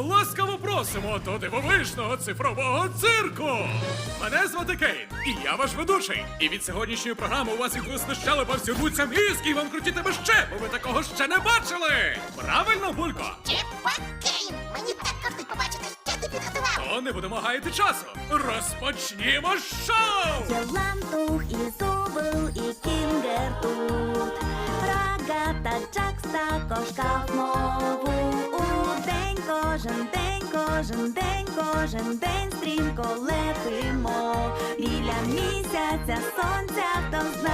Ласкаво просимо до дивовижного цифрового цирку! Мене звати Кейн, і я ваш ведучий. І від сьогоднішньої програми у вас їх виснищали повсюдуться мізки, і вам крутітиме ще, бо ви такого ще не бачили! Правильно, Булько? Чіпакейн! Мені так кортить побачити, що ти підготував! То не будемо гаяти часу. Розпочнімо шоу! Є лантух і зубил, і кінгер тут. Рогата Джакс також шкаф мову у день, кожен день, кожен день, кожен день стрімко летимо. Біля місяця сонця, хто зна за що.